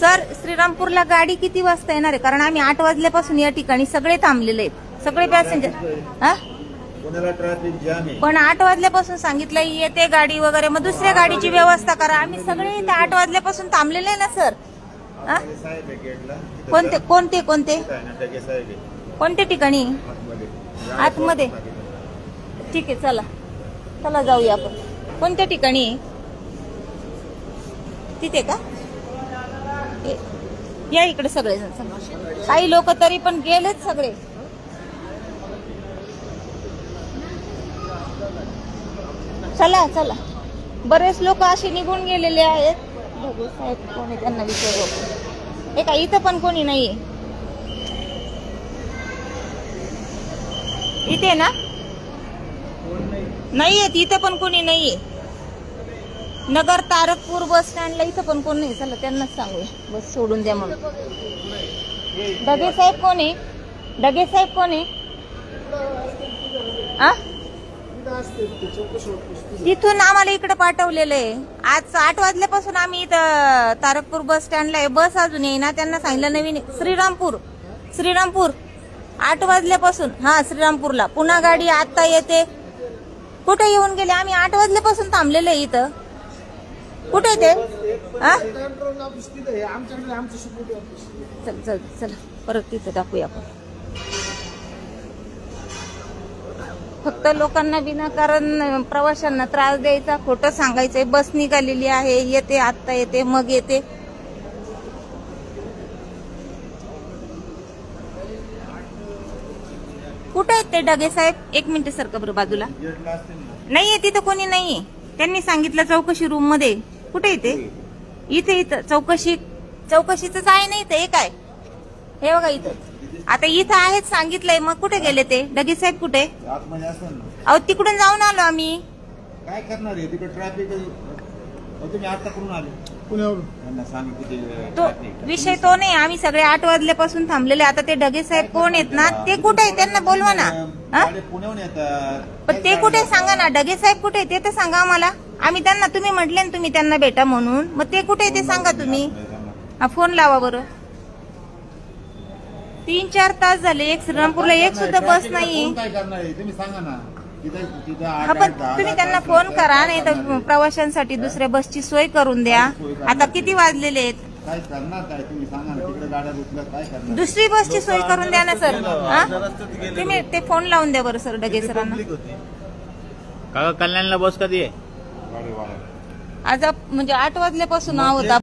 Sir श्रीरामपूरला गाडी किती वाजता येणार आहे? कारण आम्ही आठ वाजल्यापासून या ठिकाणी सगळे थांबलेले आहेत. सगळे पॅसेंजर हा? पण आठ वाजल्यापासून सांगितलं येते गाडी वगैरे मग दुसऱ्या गाडीची व्यवस्था करा. आम्ही सगळे इथे आठ वाजल्यापासून थांबलेले ना सर? हा? कोणते. कोणते कोणते? कोणत्या ठिकाणी? आतमध्ये? ठीक आहे चला. चला जाऊया आपण. कोणत्या ठिकाणी? तिथे का? या इकडे सगळे काही लोक तरी पण गेलेच सगळे. चला चला. बरेच लोक असे निघून गेलेले आहेत. बघू साहेब कोणी त्यांना विचारू. हे का इथं पण कोणी नाहीये? इथे ना? नाहीयेत इथं पण कोणी नाहीये. नगर तारकपूर बस स्टँडला इथं पण कोण नाही. चला त्यांनाच सांगूया बस सोडून द्या म्हणून. डगे साहेब कोण आहे? डगे साहेब कोण आहे? आ? आम्हाला इकडे पाठवलेलं आहे. आज आठ वाजल्यापासून आम्ही इथं तारकपूर बस स्टँडला आहे. बस अजून येईना त्यांना सांगितलं नवीन श्रीरामपूर. श्रीरामपूर. आठ वाजल्यापासून. हा श्रीरामपूरला. पुन्हा गाडी आता येते. कुठे येऊन गेले? आम्ही आठ वाजल्यापासून थांबलेलं आहे इथं. कुठे ते? हा? चल चल चल. परत तिथं टाकूया आपण. फक्त लोकांना विनाकारण प्रवाशांना त्रास द्यायचा खोटं सांगायचंय. बस निघालेली आहे येते आत्ता येते मग येते. कुठे आहेत ते डगे साहेब? एक मिनिट सरका बरं बाजूला. नाहीये तिथं कोणी नाहीये. त्यांनी सांगितलं चौकशी रूममध्ये. कुठे येते इथे इथं. चौकशी चौकशीच आहे नाही इथं? हे काय? हे बघा इथं. आता इथं आहेच सांगितलंय. मग कुठे गेले ते? डगे साहेब कुठे? आतमध्ये ना. अहो तिकडून जाऊन आलो आम्ही. काय करणार आहे? तिकडे ट्रॅफिक तुम्ही आता करून आले? पुण्यावरून. त्यांना सांगितलं ते तो traffic. विषय तो नाही आम्ही सगळे आठ वाजल्यापासून थांबलेले आता ते डगे साहेब कोण आहेत ना? ते कुठे आहे त्यांना बोलवा ना. हा? गाड्या पुण्याहून येतात. पण ते कुठे सांगा ना? डगे साहेब कुठे आहे ते तर सांगा आम्हाला. आम्ही त्यांना तुम्ही म्हटले ना तुम्ही त्यांना भेटा म्हणून. मग ते कुठे आहे ते सांगा तुम्ही. हा फोन लावा बरं. तीन चार तास झाले. एक श्रीरामपूरला एक सुद्धा बस नाही. कोण काय करणार आहे? तुम्ही सांगा ना. हा पण तुम्ही त्यांना फोन करा नाही तर? प्रवाशांसाठी दुसऱ्या बसची सोय करून द्या. आता किती वाजलेले आहेत? काय करणार काय? तुम्ही सांगा ना तिकडे गाड्या रुकल्या काय करणार? दुसरी बसची सोय करून द्या ना सर. हा? तुम्ही ते फोन लावून द्या बरं सर डगे सरांना. काका कल्याणला बस कधी आहे. आज आप- म्हणजे आठ वाजल्यापासून आहोत आपण.